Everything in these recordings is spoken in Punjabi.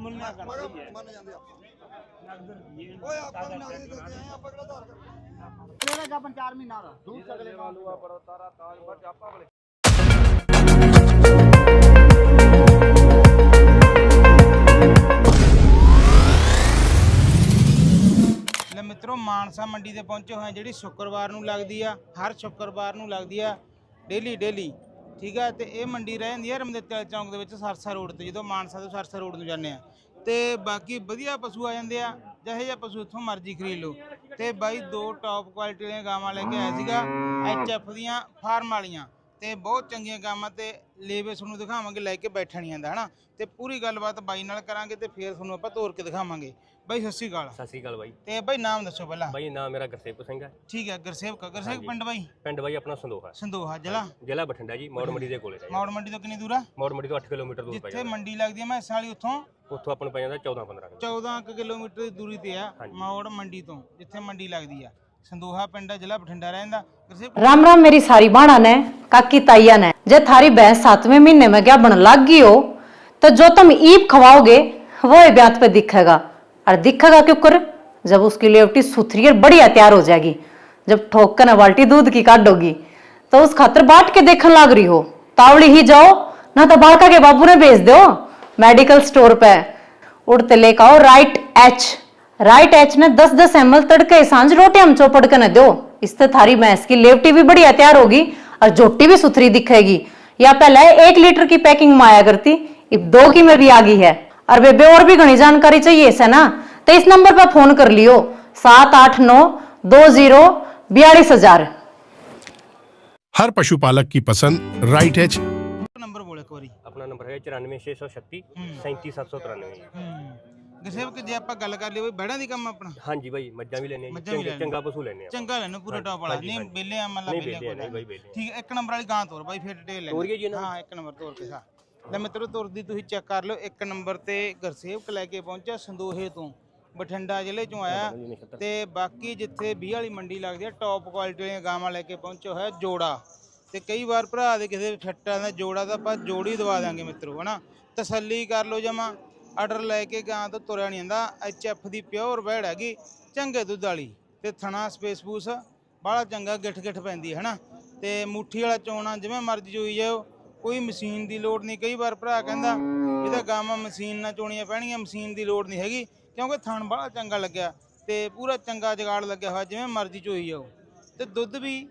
ਮੁੰਨਾ ਕਰਦੀ ਹੈ। ਮੰਨ ਜਾਂਦੇ ਆਪਾਂ। ਓਏ ਆਪਾਂ ਵੀ ਨਾਲ ਦੇ ਕੇ ਆਏ ਆ, ਆਪਾਂ ਕਿਹੜਾ ਧਾਰ ਕਰਦੇ? ਤੇਰਾ ਗੱਪਨ 4 ਮਹੀਨਾ ਦਾ। ਦੂਰ ਅਗਲੇ ਮਾਲੂਆ ਬੜਾ ਤਾਰਾ ਤਾਜ ਬੱਜ ਆਪਾਂ ਵਾਲੇ। ਲੈ ਮਿੱਤਰੋ ਮਾਨਸਾ ਮੰਡੀ ਤੇ ਪਹੁੰਚੇ ਹੋਏ ਆ ਜਿਹੜੀ ਸ਼ੁੱਕਰਵਾਰ ਨੂੰ ਲੱਗਦੀ ਆ ਹਰ ਸ਼ੁੱਕਰਵਾਰ ਨੂੰ ਲੱਗਦੀ ਆ ਡੇਲੀ ਡੇਲੀ ਠੀਕ ਆ ਤੇ ਇਹ ਮੰਡੀ ਰਹਿ ਜਾਂਦੀ ਆ ਰਮਦੇਤਲ ਚੌਂਕ ਦੇ ਵਿੱਚ ਸਰਸਾ ਰੋਡ ਤੇ ਜਦੋਂ ਮਾਨਸਾ ਤੋਂ ਸਰਸਾ ਰੋਡ ਨੂੰ ਜਾਂਦੇ ਆ। ਤੇ ਬਾਕੀ ਵਧੀਆ ਪਸ਼ੂ ਆ ਜਾਂਦੇ ਆ ਜਿਹੇ ਜਿਹਾ ਪਸ਼ੂ ਇੱਥੋਂ ਮਰਜ਼ੀ ਖਰੀਦ ਲਓ। ਤੇ ਬਾਈ ਦੋ ਟੌਪ ਕੁਆਲਿਟੀ ਦੀਆਂ ਗਾਵਾਂ ਲੈ ਕੇ ਆਇਆ ਸੀਗਾ ਐਚਐਫ ਦੀਆਂ ਫਾਰਮ ਵਾਲੀਆਂ। ਤੇ ਬਹੁਤ ਚੰਗੀਆਂ ਗਾਵਾਂ ਤੇ ਲੇਵੇ ਤੁਹਾਨੂੰ ਦਿਖਾਵਾਂਗੇ ਲੈ ਕੇ ਬੈਠਣੀਆਂ ਦਾ ਹਨਾ? ਤੇ ਪੂਰੀ ਗੱਲਬਾਤ ਬਾਈ ਨਾਲ ਕਰਾਂਗੇ ਤੇ ਫੇਰ ਤੁਹਾਨੂੰ ਆਪਾਂ ਤੋਰ ਕੇ ਦਿਖਾਵਾਂਗੇ। ਬਾਈ ਸਤਿ ਸ੍ਰੀ ਅਕਾਲ। ਸਤਿ ਬਾਈ। ਤੇ ਬਾਈ ਨਾਮ ਦੱਸੋ ਪਹਿਲਾਂ। ਬਾਈ ਨਾਮ ਮੇਰਾ ਗਰਸੇਵਕ ਸਿੰਘ ਹੈ। ਠੀਕ ਹੈ ਗਰਸੇਵਕ ਗਰਸੇਵਕ ਪਿੰਡ ਬਾਈ? ਪਿੰਡ ਬਾਈ ਆਪਣਾ ਸੰਦੋਹਾ ਸੰਦੋਹਾ ਜ਼ਿਲ੍ਹਾ? ਜ਼ਿਲ੍ਹਾ ਬਠਿੰਡਾ ਜੀ ਮੌੜ ਮੰਡੀ ਦੇ ਕੋਲੇ ਹੈ ਮੌੜ ਮੰਡੀ ਤੋਂ ਕਿੰਨੀ ਦੂਰ ਆ? ਮੌੜ ਮੰਡੀ ਤੋਂ 8 ਕਿਲੋਮੀਟਰ ਦੂਰ ਪੈ ਜਿੱਥੇ ਮੰਡੀ ਲੱਗਦੀ ਹੈ ਮੈਂ ਸਾਲੀ ਉੱਥੋਂ। ਉੱਥੋਂ ਆਪਾਂ ਪੈ ਜਾਂਦਾ 14 15 14 ਕਿਲੋਮੀਟਰ ਦੀ ਦੂਰੀ ਤੇ ਆ ਮੌੜ ਮੰਡੀ ਤੋਂ ਜਿੱਥੇ ਮੰਡੀ ਲੱਗਦੀ ਆ। ਸੰਦੋਹਾ ਪਿੰਡ ਆ ਜ਼ਿਲ੍ਹਾ ਬਠਿੰਡਾ ਰਹਿੰਦਾ ਰਾਮ ਰਾਮ ਮੇਰੀ ਸਾਰੀ ਬਾਣਾ ਨੇ। काकी ताइया ने जे थारी भैंस सातवें महीने में क्या बन लाग गई हो तो जो तुम ईप खवाओगे वो ही ब्यात पे दिखेगा और दिखेगा क्यों कर जब उसकी लेवटी सुथरी और बढ़िया तैयार हो जाएगी जब ठोक कर न बाल्टी दूध की काटोगी तो उस खातर बाट के देखने लाग रही हो तावड़ी ही जाओ ना तो बालका के बाबू ने भेज दो मेडिकल स्टोर पे उड़ते लेकर आओ राइट एच राइट एच ने 10 10 एम एल तड़के सांझ रोटी हम चौपड़ के न दो इससे थारी भैंस की लेवटी भी बढ़िया तैयार होगी और झोटी भी सुथरी दिखेगी। या पहले एक लीटर की पैकिंग में आया करती इब दो की में भी आ गई है। और बेबे और भी घनी जानकारी चाहिए से ना? तो इस नंबर पर फ़ोन कर लियो। सात आठ नौ दो ज़ीरो बयालीस हज़ार। हर पशुपालक की पसंद राइट एच नंबर बोले अपना नंबर है चौरानवे छह सौ छत्तीस हम्म। सैंतीस सात सौ तिरानवे। हम्म। ਗੁਰਸੇਵਕ ਜੇ ਆਪਾਂ ਗੱਲ ਕਰ ਲਈਏ ਬਈ ਬੈੜਾਂ ਦੀ ਕੰਮ ਆਪਣਾ। ਹਾਂਜੀ ਬਾਈ ਮੱਝਾਂ ਵੀ ਲੈਣੇ ਮੱਝਾਂ ਵੀ ਚੰਗੇ ਲੈਣੇ। ਚੰਗਾ ਪਸ਼ੂ ਲੈਣੇ ਆ ਚੰਗਾ ਲੈਣਾ ਪੂਰਾ ਟੌਪ ਵਾਲਾ। ਨਹੀਂ। ਬੇਲੇ ਆ ਮੱਲਾ ਨਹੀਂ ਬੇਲੇ ਬੇਲੇ ਨਹੀਂ। ਬਾਈ ਬੇਲੇ ਠੀਕ ਹੈ ਇੱਕ ਨੰਬਰ ਵਾਲੀ ਗਾਂ ਤੋਰ ਬਾਈ ਫਿਰ ਡਿਟੇਲ ਲੈ ਤੋਰੀਏ ਜੀ ਇਹਨਾਂ ਹਾਂ ਇੱਕ ਨੰਬਰ ਤੋਰ ਕੇ ਸਾ। ਲੈ ਮਿੱਤਰੋ ਤੁਰਦੀ ਤੁਸੀਂ ਚੈੱਕ ਕਰ ਲਿਓ ਇੱਕ ਨੰਬਰ ਤੇ ਗੁਰਸੇਵਕ ਲੈ ਕੇ ਪਹੁੰਚਿਆ ਸੰਦੋਹੇ ਤੋਂ। ਬਠਿੰਡਾ ਜ਼ਿਲ੍ਹੇ ਚੋਂ ਆਇਆ ਤੇ ਬਾਕੀ ਜਿੱਥੇ 20 ਵਾਲੀ ਮੰਡੀ ਲੱਗਦੀ ਹੈ ਟੌਪ ਕੁਆਲਿਟੀ ਦੀਆਂ ਗਾਵਾਂ ਲੈ ਕੇ ਪਹੁੰਚਿਆ ਹੋਇਆ ਜੋੜਾ। ਤੇ ਕਈ ਵਾਰ ਭਰਾ ਦੇ ਕਿਸੇ ਛੱਟਾਂ ਦਾ ਜੋੜਾ ਤਾਂ ਆਪਾਂ ਜੋੜੀ ਦਵਾ ਦਾਂਗੇ ਮਿੱਤਰੋ ਹਨਾ? ਤਸੱਲੀ ਕਰ ਲਓ ਜਮਾ। ਆਰਡਰ ਲੈ ਕੇ ਗਾਂ ਤੋਂ ਤੁਰਿਆ ਨਹੀਂ ਜਾਂਦਾ, ਐਚ ਐਫ ਦੀ ਪਿਓਰ ਬੈੜ ਹੈਗੀ, ਚੰਗੇ ਦੁੱਧ ਵਾਲੀ, ਤੇ ਥਣਾ ਸਪੇਸ ਪੂਸ ਬੜਾ ਚੰਗਾ ਗਿੱਠ ਗਿੱਠ ਪੈਂਦੀ ਹੈ ਨਾ ਤੇ ਮੁੱਠੀ ਵਾਲਾ ਚੋਣਾ ਜਿਵੇਂ ਮਰਜ਼ੀ ਚੋਈ ਜਾਓ, ਕੋਈ ਮਸ਼ੀਨ ਦੀ ਲੋੜ ਨਹੀਂ, ਕਈ ਵਾਰ ਭਰਾ ਕਹਿੰਦਾ ਇਹਦਾ ਗਾਵਾਂ ਮਸ਼ੀਨ ਨਾਲ ਚੋਣੀਆਂ ਪੈਣਗੀਆਂ, ਮਸ਼ੀਨ ਦੀ ਲੋੜ ਨਹੀਂ ਹੈਗੀ, ਕਿਉਂਕਿ ਥਣ ਬੜਾ ਚੰਗਾ ਲੱਗਿਆ, ਤੇ ਪੂਰਾ ਚੰਗਾ ਜਗਾੜ ਲੱਗਿਆ ਹੋਇਆ, ਜਿਵੇਂ ਮਰਜ਼ੀ ਚੋਈ ਜਾਓ। ਤੇ ਦੁੱਧ ਵੀ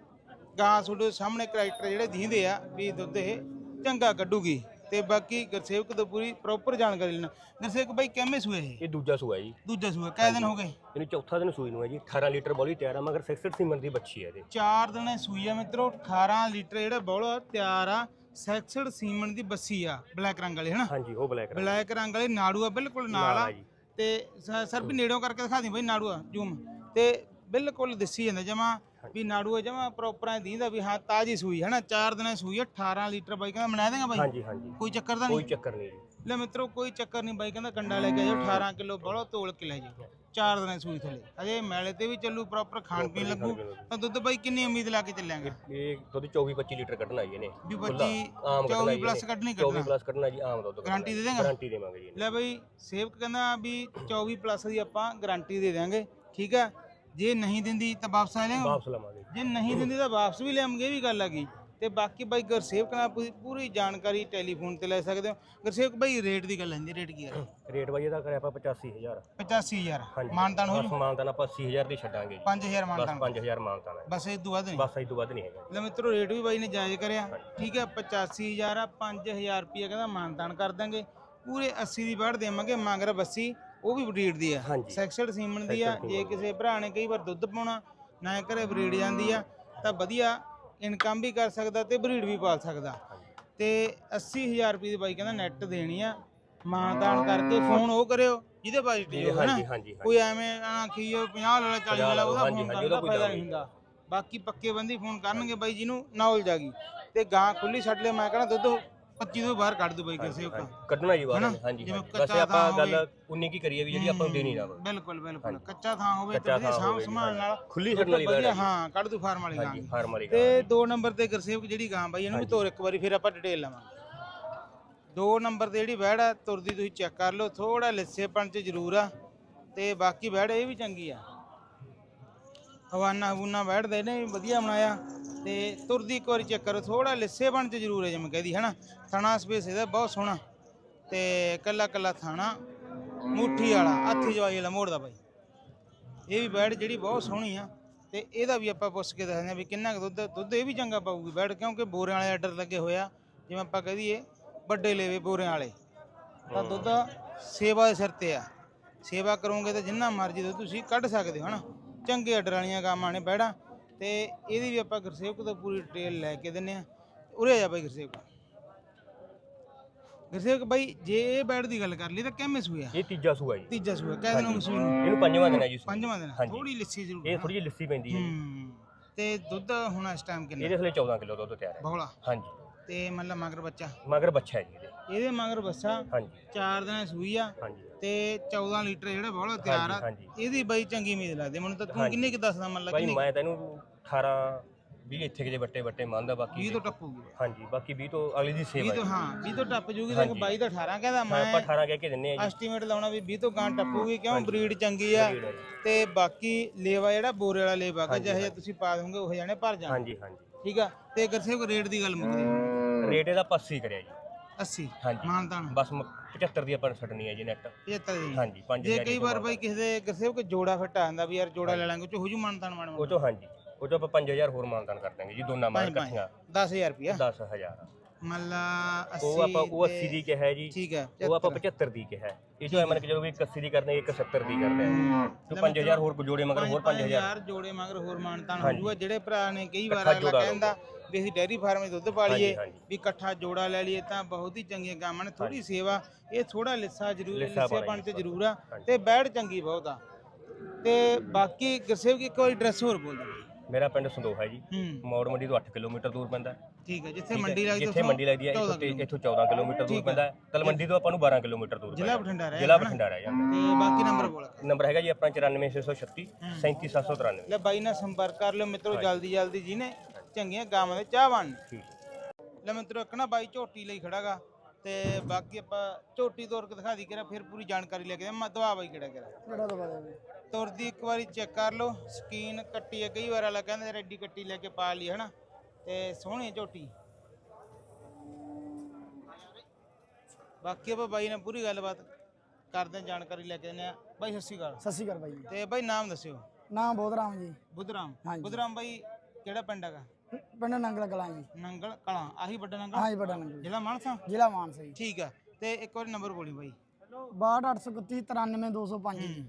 ਗਾਂ ਤੁਹਾਡੇ ਸਾਹਮਣੇ ਕਰੈਕਟਰ ਜਿਹੜੇ ਦਿਖਦੇ ਆ, ਵੀ ਦੁੱਧ ਇਹ ਚੰਗਾ ਕੱਢੂਗੀ। ਤੇ ਬਾਕੀ ਗੁਰਸੇਵਕ ਤੋਂ ਪੂਰੀ ਪ੍ਰੋਪਰ ਜਾਣਕਾਰੀ ਲੈਣਾ। ਗੁਰਸੇਵਕ ਬਾਈ ਕਿਵੇਂ ਸੂਏ ਇਹ? ਇਹ ਦੂਜਾ ਸੂਆ ਜੀ। ਦੂਜਾ ਸੂਆ ਕਿੰਨੇ ਦਿਨ ਹੋ ਗਏ? ਇਹਨੂੰ ਚੌਥਾ ਦਿਨ ਸੂਈ ਨੂੰ ਹੈ ਜੀ। 18 ਲੀਟਰ ਬੋਲੀ ਤਿਆਰ ਆ ਮਗਰ 66 ਸੀਮਨ ਦੀ ਬੱਚੀ ਹੈ ਇਹਦੇ। ਚਾਰ ਦਿਨੇ ਸੂਈ ਆ ਮਿੱਤਰੋ 18 ਲੀਟਰ ਜਿਹੜਾ ਬੌਲ ਤਿਆਰ ਆ। ਸੈਕਸਡ ਸੀਮਨ ਦੀ ਬੱਸੀ ਆ ਬਲੈਕ ਰੰਗ ਵਾਲੀ ਹਨਾ? ਹਾਂਜੀ ਉਹ ਬਲੈਕ ਬਲੈਕ ਰੰਗ ਵਾਲੀ ਨਾੜੂ ਆ ਬਿਲਕੁਲ ਨਾਲ ਆ। ਜੀ। ਤੇ ਸ- ਸਰ ਵੀ ਨੇੜੋਂ ਕਰਕੇ ਦਿਖਾ ਦੀ ਬਈ ਨਾੜੂ ਆ ਜੂਮ ਤੇ ਬਿਲਕੁਲ ਦਿਸੀ ਜਾਂਦਾ ਜਮਾ ਵੀ ਨਾੜੂ ਆ ਜਮਾ ਪ੍ਰੋਪਰ ਐ ਦੀਂਦਾ ਵੀ ਹਾਂ ਤਾਜੀ ਸੂਈ ਹੈ ਨਾ ਚਾਰ ਦਿਨਾਂ ਦੀ ਸੂਈ ਆ 18 ਲੀਟਰ ਬਾਈ ਕਹਿੰਦਾ ਬਣਾ ਦੇਗਾ ਬਾਈ? ਹਾਂਜੀ ਹਾਂਜੀ। ਕੋਈ ਚੱਕਰ ਤਾਂ ਕੋਈ ਨਹੀਂ? ਚੱਕਰ ਨਹੀਂ ਜੀ। ਲੈ ਮਿੱਤਰੋ ਕੋਈ ਚੱਕਰ ਨਹੀਂ ਬਾਈ ਕਹਿੰਦਾ ਕੰਡਾ ਲੈ ਕੇ ਆਜੋ 18 ਕਿਲੋ ਬੜੋ ਤੋਲ ਕੇ ਲੈ ਜਾਓ ਚਾਰ ਦਿਨਾਂ ਦੀ ਸੂਈ ਥਲੇ। ਅਜੇ ਮੈਲੇ ਤੇ ਵੀ ਚੱਲੂ ਪ੍ਰੋਪਰ ਖਾਣ ਪੀਣ ਲੱਗੂ। ਤਾਂ ਦੁੱਧ ਬਾਈ ਕਿੰਨੀ ਉਮੀਦ ਲਾ ਕੇ ਚੱਲਾਂਗੇ ਇਹ ਦੁੱਧ 24 25 ਲੀਟਰ ਕੱਢਣਾ ਜੀ ਇਹਨੇ ਵੀ ਖੁੱਲ੍ਹਾ, 25 ਆਮ ਕੱਢਣਾ 24 ਜੀ ਪਲੱਸ ਇਹਨੇ। ਕੱਢਣੀ 24 ਕੱਢਣਾ। ਪਲੱਸ ਕੱਢਣਾ ਜੀ ਆਮ ਦੁੱਧ ਗਾਰੰਟੀ ਦੇ ਦੇਂਗਾ? ਗਾਰੰਟੀ ਦੇਵਾਂਗੇ ਜੀ। ਲੈ ਬਈ ਸੇਵਕ ਕਹਿੰਦਾ ਵੀ 24 ਪਲੱਸ ਦੀ ਆਪਾਂ ਗਾਰੰਟੀ ਦੇ ਦਿਆਂਗੇ ਠੀਕ ਆ? ਜੇ ਨਹੀਂ ਦਿੰਦੀ ਤਾਂ ਵਾਪਸ ਆ ਲਿਆਓ। ਵਾਪਸ ਲਵਾਂਗੇ। ਜੇ ਨਹੀਂ ਦਿੰਦੀ ਤਾਂ ਵਾਪਸ ਵੀ ਲਿਆਵਾਂਗੇ ਇਹ ਵੀ ਗੱਲ ਹੈਗੀ। ਤੇ ਬਾਕੀ ਬਾਈ ਗੁਰਸੇਵਕ ਨਾਲ ਪੂਰੀ- ਪੂਰੀ ਜਾਣਕਾਰੀ ਟੈਲੀਫੋਨ ਤੇ ਲੈ ਸਕਦੇ ਹੋ। ਗੁਰਸੇਵਕ ਬਾਈ ਰੇਟ ਦੀ ਗੱਲ ਹੁੰਦੀ ਰੇਟ ਕੀ ਹੈ? ਰੇਟ ਬਾਈ ਇਹਦਾ ਕਰਿਆ ਆਪਾਂ 85000 85000 ਹਾਂਜੀ। ਮਾਨਤਾਨ ਹੋ ਬਸ ਜੂ? ਮਾਨਤਾਨ ਆਪਾਂ 80000 ਦੀ ਛੱਡਾਂਗੇ। ਜੀ 5000 ਬਸ ਮਾਨਤਾਨ। 5000 ਮਾਨਤਾਨ ਹੈ। ਬਸ ਇਹ ਤੋਂ ਵੱਧ ਨਹੀਂ। ਬਸ ਇਹ ਤੋਂ ਵੱਧ ਨਹੀਂ ਹੈਗਾ। ਲੈ ਮਿੱਤਰੋ ਰੇਟ ਵੀ ਬਾਈ ਨੇ ਜਾਇਜ਼ ਕਰਿਆ। ਠੀਕ ਹੈ 85000 ਆ 5000 ਰੁਪਏ ਕਹਿੰਦਾ ਮਾਨਤਾਨ ਕਰ ਦਾਂਗੇ। ਪੂਰੇ 80 ਦੀ ਬਾੜ ਦੇਵਾਂਗੇ ਮੰਗਰ ਬੱਸੀ। ਉਹ ਵੀ ਬਰੀਡ ਦੀ ਆ। ਹਾਂਜੀ। ਸੈਕਸਡ ਸੀਮਨ ਦੀ ਆ। ਜੇ ਕਿਸੇ ਭਰਾ ਨੇ ਕਈ ਵਾਰ ਦੁੱਧ ਪਾਉਣਾ ਨਾ ਘਰੇ ਬਰੀਡ ਜਾਂਦੀ ਆ ਤਾਂ ਵਧੀਆ ਇਨਕਮ ਵੀ ਕਰ ਸਕਦਾ ਤੇ ਬਰੀਡ ਵੀ ਪਾਲ ਸਕਦਾ। ਤੇ 80000 ਰੁਪਏ ਦੀ ਬਾਈ ਕਹਿੰਦਾ ਨੈਟ ਦੇਣੀ ਆ। ਮਾਨਤਾਨ ਕਰਕੇ ਫੋਨ ਉਹ ਕਰਿਓ ਜਿਹਦੇ ਜੀ, ਜੋ ਹੈ ਨਾ। ਹਾਂਜੀ ਕੋਈ ਐਵੇਂ ਆਖੀ 50 ਵਾਲਾ 40 ਵਾਲਾ ਉਹਦਾ ਹਾਂਜੀ, ਫੋਨ ਹਾਂਜੀ, ਕਰਨ ਦਾ ਕੋਈ ਫਾਇਦਾ ਨਹੀਂ। ਹੁੰਦਾ। ਬਾਕੀ ਪੱਕੇ ਬੰਦੀ ਫੋਨ ਕਰਨਗੇ ਬਾਈ ਜਿਹਨੂੰ ਨੌਲੇਜ ਆ ਗਈ। ਤੇ ਗਾਂ ਖੁੱਲੀ ਛੱਡ ਲਿਆ ਮੈਂ ਕਹਿੰਦਾ ਦੁੱਧ 25 ਤੋਂ ਬਾਹਰ ਕੱਢ ਦੂ ਬਾਈ ਕਿਸੇ ਕੋ ਕੱਢਣਾ ਜੀ ਬਾਹਰ? ਹਾਂਜੀ ਵੈਸੇ ਆਪਾਂ ਗੱਲ ਹੋਵੇ। 19 ਕੀ ਕਰੀਏ ਵੀ ਜਿਹੜੀ ਆਪਾਂ ਨੂੰ ਦੇਣੀ ਨਾ ਬਿਲਕੁਲ ਬਿਲਕੁਲ। ਕੱਚਾ ਥਾਂ ਹੋਵੇ ਤੇ ਸਾਂਭ ਸੰਭਾਲ ਨਾਲ। ਖੁੱਲੀ ਛੱਡਣ ਵਾਲੀ ਵਧੀਆ, ਗੱਲ ਹੈ ਕੱਢ ਦੂ ਫਾਰਮ ਵਾਲੀ ਗਾਂ। ਹਾਂਜੀ। ਫਾਰਮ ਵਾਲੀ ਤੇ ਗੱਲ ਦੋ ਨੰਬਰ ਤੇ ਗੁਰਸੇਵਕ ਜਿਹੜੀ ਗਾਂ ਬਾਈ ਇਹਨੂੰ ਵੀ ਤੋਰ ਇੱਕ ਵਾਰੀ ਫਿਰ ਆਪਾਂ ਡਿਟੇਲ ਲਵਾਂਗੇ। ਦੋ ਨੰਬਰ ਤੇ ਜਿਹੜੀ ਆ ਤੁਰਦੀ ਤੁਸੀਂ ਚੈੱਕ ਕਰ ਲਓ ਥੋੜਾ ਲਿੱਸੇਪਣ ਚ ਜ਼ਰੂਰ ਆ। ਤੇ ਬਾਕੀ ਵੈੜ ਇਹ ਵੀ ਚੰਗੀ ਆ। ਹਵਾਨਾ ਹਵੂਨਾ ਦੇ ਨੇ ਵਧੀਆ ਬਣਾਇਆ। ਤੇ ਤੁਰਦੀ ਇੱਕ ਵਾਰੀ ਚੈੱਕ ਕਰੋ ਥੋੜਾ ਲਿੱਸੇਪਣ ਚ ਜ਼ਰੂਰ ਹੈ ਜਿਵੇਂ ਕਹਦੀ ਹਨਾ? ਥਣਾ ਸਪੇਸ ਇਹਦਾ ਬਹੁਤ ਸੋਹਣਾ। ਤੇ ਕੱਲਾ ਕੱਲਾ ਥਾਣਾ ਮੁੱਠੀ ਵਾਲਾ ਹੱਥੀ ਜਵਾਈ ਵਾਲਾ ਮੋੜਦਾ ਬਾਈ। ਇਹ ਵੀ ਬੈੜ ਜਿਹੜੀ ਬਹੁਤ ਸੋਹਣੀ ਆ ਤੇ ਇਹਦਾ ਵੀ ਆਪਾਂ ਪੁੱਛ ਕੇ ਦੱਸਦੇ ਆ ਵੀ ਕਿੰਨਾ ਕੁ ਦੁੱਧ ਦੁੱਧ ਇਹ ਵੀ ਚੰਗਾ ਪਾਊਗੀ ਬੈੜ ਕਿਉਂਕਿ ਬੋਰਿਆਂ ਵਾਲੇ ਆਰਡਰ ਲੱਗੇ ਹੋਇਆ ਜਿਵੇਂ ਆਪਾਂ ਕਹਿ ਦਈਏ ਵੱਡੇ ਲੇਵੇ ਬੋਰਿਆਂ ਵਾਲੇ। ਤਾਂ ਦੁੱਧ ਸੇਵਾ ਦੇ ਸਿਰ ਤੇ ਆ। ਸੇਵਾ ਕਰੋਗੇ ਤਾਂ ਜਿੰਨਾ ਮਰਜ਼ੀ ਦੁੱਧ ਤੁਸੀਂ ਕੱਢ ਸਕਦੇ ਹੋ ਹਨਾ? ਚੰਗੇ ਆਰਡਰ ਵਾਲੀਆਂ ਗਾਵਾਂ ਨੇ ਬੈੜਾਂ ਤੇ ਇਹਦੀ ਵੀ ਆਪਾਂ ਗੁਰਸੇਵਕ ਤੋਂ ਪੂਰੀ ਡਿਟੇਲ ਲੈ ਕੇ ਦਿੰਨੇ ਆ ਉਰੇ ਆ ਜਾ ਬਾਈ ਗੁਰਸੇਵਕ। ਗੁਰਸੇਵਕ ਬਾਈ ਜੇ ਇਹ ਬੈੜ ਦੀ ਗੱਲ ਕਰ ਲਈ ਤਾਂ ਕਿੰਮੇ ਸੂਆ ਇਹ ਤੀਜਾ ਸੂਆ ਜੀ। ਤੀਜਾ ਸੂਆ। ਕਹਿ ਦੇਣਾ ਮਸੂਈ ਨੂੰ ਇਹਨੂੰ ਪੰਜਵਾਂ ਦਿਨ ਹੈ ਜੀ। ਪੰਜਵਾਂ ਦਿਨ ਹਾਂਜੀ। ਥੋੜੀ ਲਿੱਸੀ ਜ਼ਰੂਰ ਇਹ ਥੋੜੀ ਜਿਹੀ ਲਿੱਸੀ ਪੈਂਦੀ ਹੈ ਜੀ। ਹੂੰ। ਤੇ ਦੁੱਧ ਹੁਣ ਇਸ ਟਾਈਮ ਕਿੰਨਾ? ਇਹਦੇ ਥਲੇ 14 ਕਿਲੋ ਦੁੱਧ ਤਿਆਰ ਹੈ। ਬਹਲਾ। ਹਾਂਜੀ। ਤੇ ਮਤਲਬ ਮਗਰ ਬੱਚਾ? ਮਗਰ ਬੱਚਾ ਹੈ ਜੀ ਇਹਦੇ। ਇਹਦੇ ਮਗਰ ਬੱਚਾ? ਹਾਂਜੀ। ਚਾਰ ਦਿਨਾਂ ਦੀ ਸੂਈ ਆ। ਹਾਂਜੀ। ਤੇ 14 ਲੀਟਰ ਜਿਹੜਾ ਬਹਲਾ ਤਿਆਰ ਆ। ਹਾਂਜੀ। ਇਹਦੀ ਬਾਈ ਚੰਗੀ ਉਮੀਦ ਲੱਗਦੀ ਮੈਨੂੰ ਤਾਂ ਤੂੰ ਹਾਂਜੀ। ਕਿੰਨੇ ਕਿ ਦੱਸਦਾ? ਮਨ ਲੱਗ ਭਾਈ ਕਿੰਨੀ ਮੈਂ ਤੈਨੂੰ 18 20 ਇੱਥੇ ਕਿ ਜੇ ਵੱਟੇ ਵੱਟੇ ਮੰਨਦਾ ਬਾਕੀ 20 ਤੋਂ ਟੱਪੂਗੀ ਹਾਂਜੀ ਬਾਕੀ 20 ਤੋਂ ਅਗਲੀ ਦੀ 20 ਸੇਵਾ ਤੋਂ ਹੈ। ਹਾਂ 20 ਤੋਂ ਟੱਪ ਜੂਗੀ ਤੇ ਹਾਂਜੀ। ਬਾਈ ਤਾਂ 18 ਕਹਿੰਦਾ ਹਾਂ, ਆਪਾਂ ਮੈਂ 18 ਕਹਿ ਕੇ ਦਿੰਨੇ ਆ ਜੀ। ਐਸਟੀਮੇਟ ਲਾਉਣਾ ਵੀ 20 ਤੋਂ ਗਾਂ ਟੱਪੂਗੀ ਕਿਉਂ? ਬਰੀਡ ਚੰਗੀ ਆ। ਤੇ ਬਾਕੀ ਲੇਵਾ ਜਿਹੜਾ ਬੋਰੇ ਵਾਲਾ ਲੇਵਾ ਕਿ ਜਿਹੇ ਤੁਸੀਂ ਪਾ ਦੋਗੇ ਉਹ ਜਾਣੇ ਭਰ ਜਾਣ। ਹਾਂਜੀ ਹਾਂਜੀ। ਠੀਕ ਆ? ਤੇ ਗਰਸੇਵ ਰੇਟ ਦੀ ਗੱਲ ਮੁੱਕਦੀ ਰੇਟ ਇਹਦਾ 80 ਕਰਿਆ ਜੀ। 80 ਹਾਂਜੀ। ਮਾਨਤਾਨ। ਬਸ ਮ- 75 ਦੀ ਆਪਾਂ ਛੱਡਣੀ ਹੈ ਜੀ ਨੈਟ 75 ਦੀ। ਹਾਂਜੀ 5000 ਜੇ ਕਈ ਵਾਰ ਬਾਈ ਕਿਸੇ ਦੇ ਗਰਸੇਵ ਕੋ ਜੋੜਾ ਫਿੱਟ ਆ ਜਾਂਦਾ ਵੀ ਯਾਰ ਜੋੜਾ ਲੈ ਲਾਂਗੇ ਉਹ ਚ ਹੋ ਜੂ ਮਾਨਤਾਨ ਮਾਨ ਉਹ ਚੋਂ ਹਾਂਜੀ। ਉਹ ਚੋਂ ਆਪਾਂ 5000 ਹੋਰ ਮਾਨਦਾਨ ਕਰ ਦਾਂਗੇ ਜੀ ਦੋਨਾਂ ਮਾਰ ਇਕੱਠੀਆਂ। 10000 ਰੁਪਿਆ 10000 ਮੱਲਾ 80 ਉਹ ਆਪਾਂ ਉਹ 80 ਦੀ ਕਿਹਾ ਜੀ ਠੀਕ ਹੈ ਉਹ ਆਪਾਂ 75 ਦੀ ਕਿਹਾ। ਇਹ ਜੋ ਮੰਨ ਕੇ ਜਦੋਂ ਵੀ 81 ਦੀ ਕਰਦੇ 170 ਦੀ ਕਰਦੇ ਜੋ 5000 ਹੋਰ ਜੋੜੇ ਮਗਰ ਹੋਰ 5000 ਯਾਰ ਜੋੜੇ ਮਗਰ ਹੋਰ ਮਾਨਤਾਨ ਹੋ। ਜੂਗਾ ਜਿਹੜੇ ਭਰਾ ਨੇ ਕਈ ਵਾਰ ਅਗਲਾ ਕਹਿੰਦਾ ਵੀ ਅਸੀਂ ਡੈਰੀ ਫਾਰਮ 'ਚ ਦੁੱਧ ਪਾ ਲਈਏ। ਵੀ ਇਕੱਠਾ ਜੋੜਾ ਲੈ ਲਈਏ ਤਾਂ ਬਹੁਤ ਹੀ ਚੰਗੀਆਂ ਗਾਵਾਂ ਨੇ ਥੋੜੀ ਸੇਵਾ ਇਹ ਥੋੜਾ ਲਿੱਸਾ ਜ਼ਰੂਰ ਲਿੱਸਾ ਲਿੱਸੇ ਪਾਉਣਾ ਬਣ ਤੇ। ਜ਼ਰੂਰ ਆ ਤੇ ਬੈੜ ਚੰਗੀ ਬਹੁਤ ਆ। ਤੇ ਬਾਕੀ ਗਰਸੇਵ ਕੀ ਇੱਕ ਵਾਰੀ ਐਡਰੈਸ ਹੋਰ ਬੋਲ ਦਿਓ। ਮੇਰਾ ਪਿੰਡ ਸੰਦੋਹਾ ਹੈ ਜੀ। ਹੂੰ। ਮੌੜ ਮੰਡੀ ਤੋਂ 8 ਕਿਲੋਮੀਟਰ ਦੂਰ ਪੈਂਦਾ। ਹੈ। ਠੀਕ ਹੈ ਜਿੱਥੇ। ਮੰਡੀ ਲੱਗਦੀ ਜਿੱਥੇ ਮੰਡੀ ਲੱਗਦੀ ਹੈ ਇੱਥੋਂ ਤੇ ਇੱਥੋਂ 14 ਕਿਲੋਮੀਟਰ ਦੂਰ ਪੈਂਦਾ ਹੈ। ਤਲਵੰਡੀ ਤੋਂ ਆਪਾਂ ਨੂੰ 12 ਕਿਲੋਮੀਟਰ ਦੂਰ ਜ਼ਿਲ੍ਹਾ ਪੈਂਦਾ। ਹੈ। ਬਠਿੰਡਾ ਰਹਿ ਜ਼ਿਲ੍ਹਾ ਬਠਿੰਡਾ ਰਹਿ ਜਾਂਦਾ ਤੇ ਬਾਕੀ ਨੰਬਰ ਬੋਲ ਨੰਬਰ ਹੈਗਾ ਜੀ ਆਪਣਾ 94636 37793 ਲੈ ਬਾਈ ਨਾਲ ਸੰਪਰਕ ਕਰ ਲਿਓ ਮਿੱਤਰੋ ਜਲਦੀ ਜਲਦੀ ਜੀ ਨੇ ਚੰਗੀਆਂ ਗਾਵਾਂ ਦੇ ਚਾਹਵਾਨ ਠੀਕ ਲੈ ਮਿੱਤਰੋ ਇੱਕ ਨਾ ਬਾਈ ਝੋਟੀ ਲਈ ਖੜਾਗਾ ਤੇ ਬਾਕੀ ਆਪਾਂ ਝੋਟੀ ਤੋਰ ਕੇ ਦਿਖਾ ਦੀ ਕਰਾ ਫਿਰ ਪੂਰੀ ਜਾਣਕਾਰੀ ਲੈ ਕੇ ਮੈਂ ਦਵਾ ਬਾਈ ਕਿਹੜਾ ਕਿਹੜਾ। ਕਿਹੜਾ ਦਵਾ ਦੇ ਤੁਰਦੀ ਇੱਕ ਵਾਰੀ ਚੈੱਕ ਕਰ ਲਓ ਸਕੀਨ ਕੱਟੀ ਹੈ ਕਈ ਵਾਰ ਵਾਲਾ ਕਹਿੰਦੇ ਯਾਰ ਐਡੀ ਕੱਟੀ ਲੈ ਕੇ ਪਾ ਲਈ ਹਨਾ? ਤੇ ਸੋਹਣੀ ਝੋਟੀ। ਬਾਕੀ ਆਪਾਂ ਬਾਈ ਨਾਲ ਪੂਰੀ ਗੱਲਬਾਤ ਕਰਦੇ ਹਾਂ ਜਾਣਕਾਰੀ ਲੈ ਕੇ ਦਿੰਦੇ ਆ ਬਾਈ ਸਤਿ ਸ਼੍ਰੀ ਅਕਾਲ। ਸਤਿ ਸ਼੍ਰੀ ਅਕਾਲ ਬਾਈ ਜੀ। ਤੇ ਬਾਈ ਨਾਮ ਦੱਸਿਓ। ਨਾਮ ਬੋਧਰਾਮ ਜੀ। ਬੁੱਧਰਾਮ। ਹਾਂਜੀ। ਬੁੱਧਰਾਮ ਬਾਈ ਕਿਹੜਾ ਪਿੰਡ ਹੈਗਾ? ਪਿੰਡ ਨੰਗਲ ਕਲਾਂ ਜੀ। ਨੰਗਲ ਕਲਾਂ ਆਹੀ ਵੱਡਾ ਨੰਗਲ? ਹਾਂ ਜੀ ਵੱਡਾ ਨੰਗਲ ਜ਼ਿਲ੍ਹਾ ਮਾਨਸਾ? ਜ਼ਿਲ੍ਹਾ ਮਾਨਸਾ ਜੀ। ਠੀਕ ਆ ਤੇ ਇੱਕ ਵਾਰੀ ਨੰਬਰ ਬੋਲੀ ਬਾਈ। 62831 93205 ਜੀ।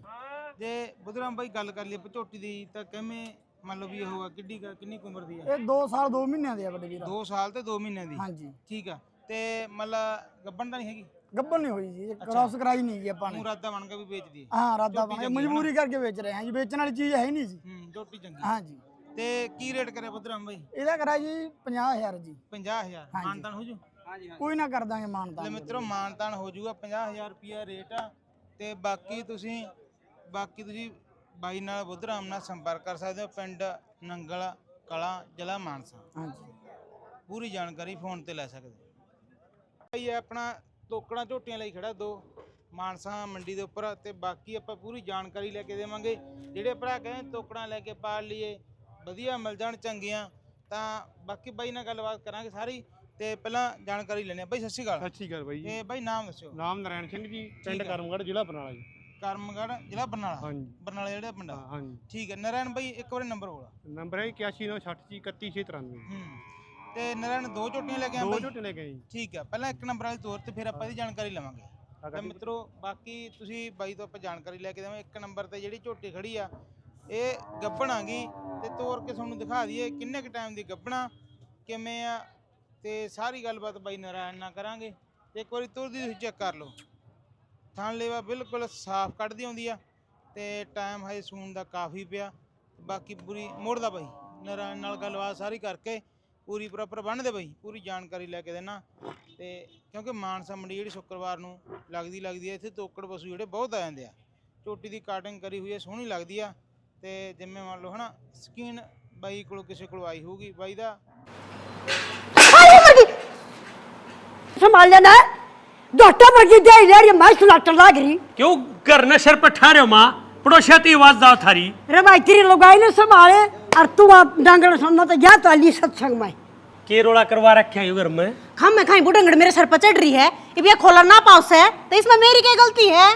ਜੇ ਬੁੱਧਰਾਮ ਬਾਈ ਗੱਲ ਕਰ ਲਈ ਆਪਾਂ ਝੋਟੀ ਦੀ ਤਾਂ ਕਿਵੇਂ ਮੰਨ ਲਓ ਵੀ ਇਹ ਹੋਆ ਕਿੱਡੀ ਕੁ- ਕਿੰਨੀ ਕੁ ਉਮਰ ਦੀ ਆ? ਇਹ 2 ਸਾਲ 2 ਮਹੀਨਿਆਂ ਦੇ ਆ ਵੱਡੇ ਵੀਰ। 2 ਸਾਲ ਤੇ 2 ਮਹੀਨਿਆਂ ਦੀ। ਹਾਂਜੀ। ਠੀਕ ਆ। ਤੇ ਮਤਲਬ ਗੱਬਣ ਤਾਂ ਨਹੀਂ ਹੈਗੀ? ਗੱਬਲ ਨਹੀਂ ਹੋਈ ਜੀ ਕ੍ਰਾਸ ਕਰਾਈ ਨਹੀਂ ਜੀ ਆਪਾਂ ਨੇ। ਮੁਰਾਦਾ ਬਣ ਕੇ ਵੀ ਵੇਚਦੀ ਹੈ ਹਾਂ ਰਾਦਾ ਚੰਗੀ ਮਜਬੂਰੀ ਕਰਕੇ ਵੇਚ ਰਹੇ ਹਾਂ ਜੀ ਵੇਚਣ ਵਾਲੀ ਚੀਜ਼ ਹੈ ਹੀ ਨਹੀਂ ਜੀ। ਹੂੰ ਝੋਟੀ ਚੰਗੀ ਹਾਂਜੀ। ਤੇ ਕੀ ਰੇਟ ਕਰਿਆ ਬੁੱਧਰਾਮ ਬਾਈ? ਇਹਦਾ ਕਰਾ ਜੀ 50000 ਜੀ। 50000 ਹਾਂਜੀ। ਮਾਨਤਾਨ ਹੋ ਜੂ? ਕੋਈ ਨਾ ਕਰ ਦਾਂਗੇ ਲੈ ਮਾਨਦਾਨ ਮਿੱਤਰੋ ਮਾਨਤਾਨ ਹੋ ਜਾਊਗਾ 50000 ਰੁਪਿਆ ਰੇਟ ਆ। ਤੇ ਬਾਕੀ ਤੁਸੀਂ ਬਾਕੀ ਤੁਸੀਂ ਬਾਈ ਨਾਲ ਬੁੱਧਰਾਮ ਨਾਲ ਸੰਪਰਕ ਕਰ ਸਕਦੇ ਹੋ ਪਿੰਡ ਨੰਗਲ ਕਲਾ ਜ਼ਿਲ੍ਹਾ ਮਾਨਸਾ। ਹਾਂਜੀ। ਪੂਰੀ ਜਾਣਕਾਰੀ ਫੋਨ ਤੇ ਲੈ ਸਕਦੇ ਹੋ। ਭਾਈ ਇਹ ਆਪਣਾ ਤੋਕੜਾਂ ਝੋਟੀਆਂ ਲਈ ਖੜਾ ਦੋ ਮਾਨਸਾ ਮੰਡੀ ਦੇ ਉੱਪਰ ਤੇ ਬਾਕੀ ਆਪਾਂ ਪੂਰੀ ਜਾਣਕਾਰੀ ਲੈ ਕੇ ਦੇਵਾਂਗੇ। ਜਿਹੜੇ ਭਰਾ ਕਹਿੰਦੇ ਤੋਕੜਾਂ ਲੈ ਕੇ ਪਾਲ ਲਈਏ ਵਧੀਆ ਮਿਲ ਜਾਣ ਚੰਗੀਆਂ ਤਾਂ ਬਾਕੀ ਬਾਈ ਨਾਲ ਗੱਲਬਾਤ ਕਰਾਂਗੇ ਸਾਰੀ ਤੇ ਪਹਿਲਾਂ ਜਾਣਕਾਰੀ ਲੈਣੇ ਬਾਈ ਸਤਿ ਸ਼੍ਰੀ ਅਕਾਲ। ਸਤਿ ਸ਼੍ਰੀ ਅਕਾਲ ਬਾਈ ਜੀ। ਤੇ ਬਾਈ ਨਾਮ ਦੱਸਿਓ। ਨਾਮ ਨਾਰਾਇਣ ਸਿੰਘ ਜੀ ਪਿੰਡ। ਕਰਮਗੜ੍ਹ ਜ਼ਿਲ੍ਹਾ ਬਰਨਾਲਾ ਜੀ। ਕਰਮਗੜ ਜ਼ਿਲ੍ਹਾ ਬਰਨਾਲਾ। ਹਾਂਜੀ। ਬਰਨਾਲਾ ਜਿਹੜਾ ਪਿੰਡ ਆ। ਹਾਂਜੀ। ਠੀਕ ਹੈ ਨਰੈਣ ਬਾਈ ਇੱਕ ਵਾਰੀ ਨੰਬਰ ਬੋਲਾ। ਨੰਬਰ ਹੈ 8196 ਜੀ 31693 ਹੂੰ। ਤੇ ਨਰੈਣ ਦੋ ਝੋਟੀਆਂ ਲੈ ਕੇ ਆ ਦੋ ਬਾਈ? ਝੋਟੇ ਲੈ ਕੇ ਆਏ ਜੀ। ਠੀਕ ਹੈ ਪਹਿਲਾਂ ਇੱਕ ਨੰਬਰ ਵਾਲੀ ਤੌਰ ਤੇ ਫਿਰ ਆਪਾਂ ਇਹਦੀ ਜਾਣਕਾਰੀ ਲਵਾਂਗੇ। ਤਾਂ ਮਿੱਤਰੋ ਬਾਕੀ ਤੁਸੀਂ ਬਾਈ ਤੋਂ ਆਪਾਂ ਜਾਣਕਾਰੀ ਲੈ ਕੇ ਦੇਵਾਂ ਇੱਕ ਨੰਬਰ ਤੇ ਜਿਹੜੀ ਝੋਟੀ ਖੜੀ ਆ ਇਹ ਗੱਬਣਾਗੀ ਤੇ ਤੋਰ ਕੇ ਤੁਹਾਨੂੰ ਦਿਖਾ ਦਈਏ ਕਿੰਨੇ ਕ ਟਾਈਮ ਦੀ ਗੱਬਣਾ ਕਿਵੇਂ ਆ ਤੇ ਸਾਰੀ ਗੱਲਬਾਤ ਬਾਈ ਨਾਰਾਇਣ ਨਾਲ ਕਰਾਂਗੇ। ਤੇ ਇੱਕ ਵਾਰੀ ਤੁਰਦੀ ਤੁਸੀਂ ਚੈੱਕ ਕਰ ਲਓ। ਥਣ ਲੇਵਾ ਬਿਲਕੁਲ ਸਾਫ਼ ਕੱਢਦੀ ਆਉਂਦੀ ਆ ਤੇ ਟਾਈਮ ਹਜੇ ਸੂਣ ਦਾ ਕਾਫੀ ਪਿਆ। ਬਾਕੀ ਪੂਰੀ ਮੋੜਦਾ ਬਾਈ, ਨਰਾਇਣ ਨਾਲ ਗੱਲਬਾਤ ਸਾਰੀ ਕਰਕੇ ਪੂਰੀ ਪ੍ਰੋਪਰ ਬੰਨਦੇ ਬਈ, ਪੂਰੀ ਜਾਣਕਾਰੀ ਲੈ ਕੇ ਦੇਣਾ। ਤੇ ਕਿਉਂਕਿ ਮਾਨਸਾ ਮੰਡੀ ਜਿਹੜੀ ਸ਼ੁੱਕਰਵਾਰ ਨੂੰ ਲੱਗਦੀ ਲੱਗਦੀ ਹੈ ਇੱਥੇ ਤੋਕੜ ਪਸ਼ੂ ਜਿਹੜੇ ਬਹੁਤ ਆ ਜਾਂਦੇ ਆ। ਚੋਟੀ ਦੀ ਕਾਟਿੰਗ ਕਰੀ ਹੋਈ ਹੈ ਸੋਹਣੀ ਲੱਗਦੀ ਆ। ਤੇ ਜਿਵੇਂ ਮੰਨ ਲਓ ਹਨਾ ਸਕੀਨ ਬਾਈ ਕੋਲ ਕਿਸੇ ਕੋਲ ਆਈ ਹੋਊਗੀ, ਬਾਈ ਦਾ। ਸੰਭਾਲ ਜਾਂਦਾ पर की दे ले रही मैं सुलाटर लाग रही क्यों घर न सिर पर ठहरे हो माँ पड़ोसिया की आवाज दाओ थारी रे भाई तेरी लुगाई ने संभाले और तू आप डांगड़ सुनना तो जा तो अली सत्संग में के रोड़ा करवा रखे हैं घर में हम मैं खाई बुढ़ंगड़ मेरे सर पर चढ़ रही है ये भैया खोला ना पाउस है तो इसमें मेरी क्या गलती है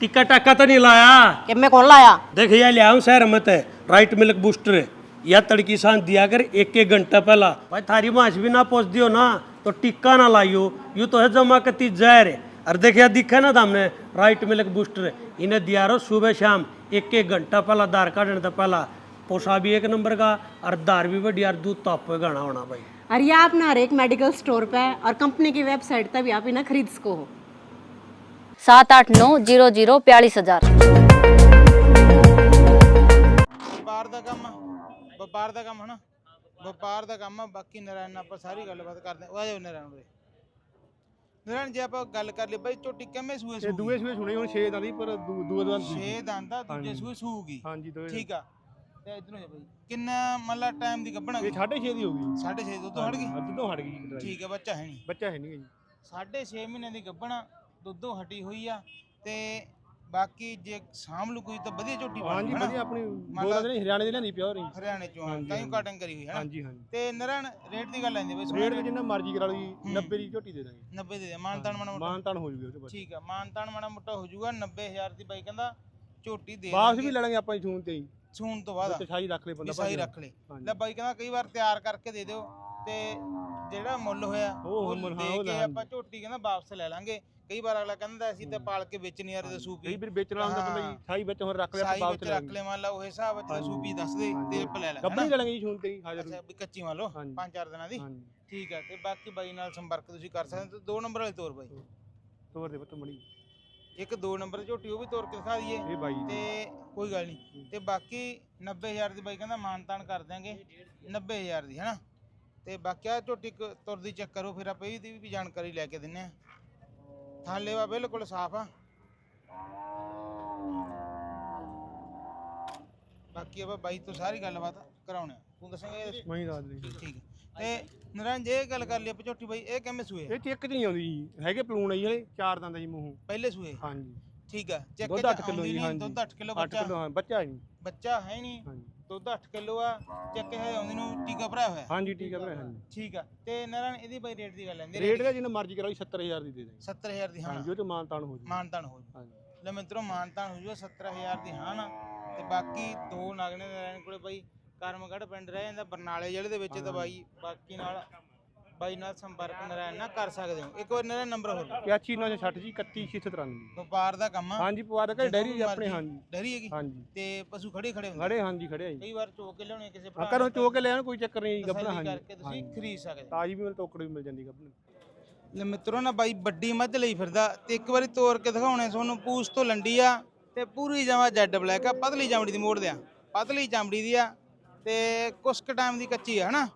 टिक्का टाका तो नहीं लाया कि मैं कौन लाया देख ये लिया हूँ शहर मत है राइट मिल्क बूस्टर है या तड़की सांस दिया कर एक एक घंटा पहला भाई थारी माछ भी ना पहुंच दियो ना तो टिक्का ना लाइयो यूं तो है जमा कती जहर है और देखिए दिखा ना था हमने राइट मिल्क बूस्टर इन्हें दिया रो सुबह शाम एक एक घंटा पहला दार काटने तो पहला पोसा भी एक नंबर का और दार भी बढ़िया और दूध ताप पे गाना होना भाई और ये आप ना हर एक मेडिकल स्टोर पे और कंपनी की वेबसाइट पे भी आप इन्हें खरीद सको हो सात आठ नौ जीरो जीरो बयालीस हजार ਵਪਾਰ ਦਾ ਕੰਮ ਆ ਵਪਾਰ ਦਾ ਕੰਮ ਹਨਾ ਵਪਾਰ ਦਾ ਕੰਮ ਆ ਬਾਕੀ ਨਰਾਇਣ ਨਾਲ ਆਪਾਂ ਸਾਰੀ ਗੱਲਬਾਤ ਕਰਦੇ ਹਾਂ। ਆ ਜਾਓ ਨਰਾਇਣ ਉਰੇ। ਨਰਾਇਣ ਜੇ ਆਪਾਂ ਗੱਲ ਕਰ ਲਈ ਬਾਈ ਝੋਟੀ ਕਿਵੇਂ ਸੂਏ ਇਹ ਦੂਏ ਸੂਏ ਸੁਣੇ ਹੁਣ 6 ਦਾ ਨਹੀਂ ਪਰ ਦੂ- ਦੂਏ ਦਾ। ਛੇ ਦੰਦ ਆ ਦੂਜੇ ਹਾਂਜੀ। ਸੂਏ ਸੂਗੀ। ਹਾਂਜੀ ਦੋਏ ਠੀਕ ਆ। ਤੇ ਇਧਰੋਂ ਜਾ ਬਾਈ। ਕਿੰਨਾ ਮੱਲਾ ਟਾਈਮ ਦੀ ਗੱਭਣਾ ਇਹ 6.5 ਦੀ ਹੋ ਗਈ। 6.5 ਦੁੱਧ ਹਟ ਗਈ? ਅੱਜ ਤੋਂ ਹਟ ਗਈ ਠੀਕ ਆ ਬੱਚਾ ਹੈ ਨਹੀਂ। ਬੱਚਾ ਹੈ ਨਹੀਂ ਜੀ। ਸਾਢੇ 6 ਮਹੀਨੇ ਦੀ ਗੱਭਣਾ ਦੁੱਧੋਂ ਹਟੀ ਹੋਈ ਆ। ਤੇ ਬਾਕੀ ਜੇ ਸਾਂਭ ਲੂ ਕੋਈ ਤਾਂ ਵਧੀਆ ਝੋਟੀ ਬਣ ਹਾਂਜੀ? ਵਧੀਆ ਆਪਣੀ ਮੰਨ ਦੋ ਲਾ- ਦਿਨ ਹਰਿਆਣੇ ਦੀ ਲਿਆਂਦੀ ਪਿਓਰ ਹੀ ਹਰਿਆਣੇ ਚੋਂ ਤਾਂ ਹੀ। ਕਾਟਿੰਗ ਕਰੀ ਹੋਈ ਹੈ ਹਾਂਜੀ ਹਾਂਜੀ ਤੇ ਨਰਨ ਰੇਟ ਦੀ ਗੱਲ ਆਂਦੀ ਬਈ ਰੇਟ ਤੇ ਜਿੰਨਾ ਮਰਜ਼ੀ ਕਰਾ ਲਓ ਜੀ ਹੂੰ। 90 ਦੀ ਝੋਟੀ ਦੇ ਦਾਂਗੇ 90 ਦੇ ਦੇ ਮਾਨਤਾਨ ਮਾਣਾ ਮੋਟਾ ਮਾਨ ਤਾਨ ਹੋ ਜੂਗੀ ਬਾਅਦ ਠੀਕ ਆ ਮਾਨਤਾਨ ਮਾਣਾ ਮੋਟਾ ਹੋ ਜਾਊਗਾ 90000 ਦੀ ਬਾਈ ਕਹਿੰਦਾ ਝੋਟੀ ਦੇ ਵਾਪਸ। ਵੀ ਲੈ ਲਾਂਗੇ ਆਪਾਂ ਸੂਨ ਤੇ ਹੀ ਸੂਣ ਤੋਂ ਬਾਅਦ ਸ਼ਾਹੀ ਰੱਖ ਲੈ ਬੰਦਾ ਸਹੀ। ਰੱਖ ਲੈ। ਲੈ ਬਾਈ ਕਹਿੰਦਾ ਕਈ ਵਾਰ ਤਿਆਰ ਕਰਕੇ ਦੇ ਦਿਓ ਤੇ ਜਿਹੜਾ ਮੁੱਲ ਹੋਇਆ ਉਹ ਉਹ ਦੇ ਉਹ ਕੇ ਆਪਾਂ ਝੋਟੀ ਕਹਿੰਦਾ ਵਾਪਸ ਲੈ ਲਾਂਗੇ ਕਈ ਵਾਰ ਅਗਲਾ ਕਹਿੰਦਾ ਅਸੀਂ ਤੇ ਪਾਲ ਕੇ ਵੇਚਣੀ ਯਾਰ ਤੇ ਸੂਪੀ ਕਈ ਵਾਰ ਵੇਚਣ ਹੁੰਦਾ ਬੰਦਾ ਹਾਂ। ਜੀ ਸ਼ਾਹੀ ਵਿੱਚ ਹੁਣ ਰੱਖ ਲਿਆ ਸਾਈ ਵਿੱਚ ਲੈ ਰੱਖ ਲੈ ਮੰਨ ਲਾ ਉਹ ਹਿਸਾਬ ਤੇ। ਸੂਪੀ ਦੱਸ ਦੇ। ਤੇ ਆਪਾਂ ਲੈ? ਲੈ ਲਾਂਗੇ ਜੀ ਸੂਨ ਤੇ ਹੀ ਹਾਜ਼ਰ ਅੱਛਾ ਵੀ ਕੱਚੀ ਮੰਨ ਲਓ। ਪੰਜ ਚਾਰ ਦਿਨਾਂ ਦੀ। ਠੀਕ ਆ ਤੇ ਬਾਕੀ ਬਾਈ ਨਾਲ ਸੰਪਰਕ ਤੁਸੀਂ ਕਰ ਸਕਦੇ ਹੋ। ਦੋ ਨੰਬਰ ਵਾਲੀ ਤੋਰ ਬਾਈ। ਤੋਰ। ਦੇ ਪੁੱਤ ਮੜੀ। ਇੱਕ ਦੋ ਨੰਬਰ ਦੀ ਝੋਟੀ ਉਹ ਵੀ ਤੋਰ ਕੇ ਦਿਖਾ ਦਈਏ। ਤੇ ਕੋਈ ਗੱਲ ਨਹੀਂ। ਤੇ ਬਾਕੀ 90000 ਦੀ ਬਾਈ ਕਹਿੰਦਾ ਮਾਨਤਾਨ ਕਰ ਦਿਆਂਗੇ। 90000 ਦੀ ਹੈਨਾ? ਤੇ ਬਾਕੀ ਆ ਝੋਟੀ ਤੁਰਦੀ ਚੈੱਕ ਕਰੋ ਫਿਰ ਆਪਾਂ ਇਹਦੀ ਵੀ ਜਾਣਕਾਰੀ ਲੈ ਕੇ ਦਿੰਨੇ ਆ। ਥਾਲੇ ਵਾ ਬਿਲਕੁਲ ਸਾਫ਼ ਆ। ਬਾਕੀ ਆਪਾਂ ਬਾਈ ਤੋਂ ਸਾਰੀ ਗੱਲਬਾਤ ਕਰਾਉਣੇ ਆ। ਤੂੰ ਦੱਸੇਂਗਾ ਮੈਂ ਹੀ ਦੱਸ ਦੇ ਠੀਕ ਹੈ ਤੇ ਨਰਨ ਜੇ ਇਹ ਗੱਲ ਕਰ ਲਈ ਆਪਾਂ ਝੋਟੀ ਬਾਈ ਇਹ ਕਿਵੇਂ ਸੂਏ? ਇਹ ਚੈੱਕ ਨਹੀਂ ਆਉਂਦੀ ਜੀ। ਹੈਗੇ ਪਲੂਣ ਜੀ ਹਲੇ ਚਾਰ ਦੰਦ ਜੀ ਮੂੰਹ। ਪਹਿਲੇ ਸੂਏ? ਹਾਂਜੀ। ਠੀਕ ਆ ਚੈੱਕ ਦੁੱਧ ਚ ਅੱਠ ਕਿੱਲੋ ਆਉਂਦੀ ਜੀ, ਨਹੀਂ, ਹਾਂਜੀ। ਦੁੱਧ 8 ਕਿਲੋ 8 ਬੱਚਾ। ਕਿਲੋ ਹਾਂ ਬੱਚਾ ਹੈ ਜੀ। ਬੱਚਾ ਹੈ ਨਹੀਂ। ਹਾਂਜੀ। ਦੁੱਧ 8 ਕਿਲੋ ਆ ਚੱਕ ਹੈ ਆਉਂਦੀ ਨੂੰ ਟੀਕਾ ਭਰਾਇਆ ਹੋਇਆ। ਹਾਂਜੀ ਠੀਕ ਹੈ ਭਰਾ ਹਾਂਜੀ। ਠੀਕ ਆ ਤੇ ਨਰਨ ਇਹਦੀ ਬਾਈ ਰੇਟ ਦੀ ਗੱਲ ਆਂਦੀ ਰੇਟ ਦਾ ਜਿੰਨਾ ਮਰਜ਼ੀ ਕਰਾਓ ਜੀ 70000 ਦੀ ਦੇ ਦਾਂਗੇ। 70000 ਦੀ ਹਾਂ। ਹਾਂਜੀ ਉਹ ਚ ਮਾਨ ਤਾਨ ਹੋ ਜੂ। ਮਾਨਤਾਨ ਹੋ ਜੂ। ਹਾਂਜੀ। ਲੈ ਮਿੱਤਰੋ ਮਾਨਤਾਨ ਹੋ ਜੂਗਾ 70000 ਦੀ ਹਾਂ ਨਾ। ਤੇ ਬਾਕੀ ਦੋ ਨਾਗਣੇ ਨਰਨ ਕੋਲੇ ਬਾਈ ਕਰਮਗੜ ਪਿੰਡ ਰਹਿ ਜਾਂਦਾ ਬਰਨਾਲੇ ਜ਼ਿਲ੍ਹੇ ਦੇ ਵਿੱਚ ਤਾਂ ਬਾਈ ਬਾਕੀ ਨਾਲ ਬਾਈ ਨਾਲ ਸੰਪਰਕ ਨਰਾਇਣ ਨਾਲ ਕਰ ਸਕਦੇ ਹੋ। ਇੱਕ ਵਾਰ ਨਰਾਇਣ ਨੰਬਰ ਹੋਰ 81960 ਜੀ 31693 ਵਪਾਰ ਦਾ ਕੰਮ ਆ। ਹਾਂਜੀ ਪਵਾ ਦੇ ਡੈਰੀ ਜੀ ਆਪਣੇ ਹਾਂਜੀ। ਡੈਰੀ ਹੈਗੀ। ਹਾਂਜੀ। ਤੇ ਪਸ਼ੂ ਖੜੇ ਖੜੇ ਹੁੰਦੇ ਖੜੇ ਹਾਂਜੀ ਖੜੇ ਆ ਜੀ। ਕਈ ਵਾਰ ਚੋ ਕੇ ਲਿਆਉਣੇ ਕਿਸੇ ਆ ਘਰੋਂ ਚੋ ਕੇ ਲੈਣ ਕੋਈ ਚੱਕਰ ਨਹੀਂ ਜੀ ਤਸੱਲੀ ਗੱਪਣਾ ਹਾਂਜੀ। ਕਰਕੇ ਤੁਸੀਂ ਹਾਂਜੀ। ਖਰੀਦ ਸਕਦੇ ਹੋ। ਤਾਜੀ ਵੀ ਮਿਲ ਟੋਕੜ ਵੀ ਮਿਲ ਜਾਂਦੀ ਗੱਪਣਾ ਲੈ ਮਿੱਤਰੋ ਨਾ ਬਾਈ ਵੱਡੀ ਮੱਝ ਲਈ ਫਿਰਦਾ। ਤੇ ਇੱਕ ਵਾਰੀ ਤੋੜ ਕੇ ਦਿਖਾਉਣੇ ਤੁਹਾਨੂੰ ਪੂਛ ਤੋਂ ਲੰਡੀ ਆ ਤੇ ਪੂਰੀ ਜਮਾ ਜੈਡ ਬਲੈਕ ਆ। ਪਤਲੀ ਚਮੜੀ ਦੀ ਮੋੜਦੇ ਆ। ਪਤਲੀ ਚਮੜੀ ਦੀ ਆ ਤੇ ਕੁਛ ਕੁ ਟਾਈਮ ਦੀ ਕੱਚੀ ਆ ਹਨਾ?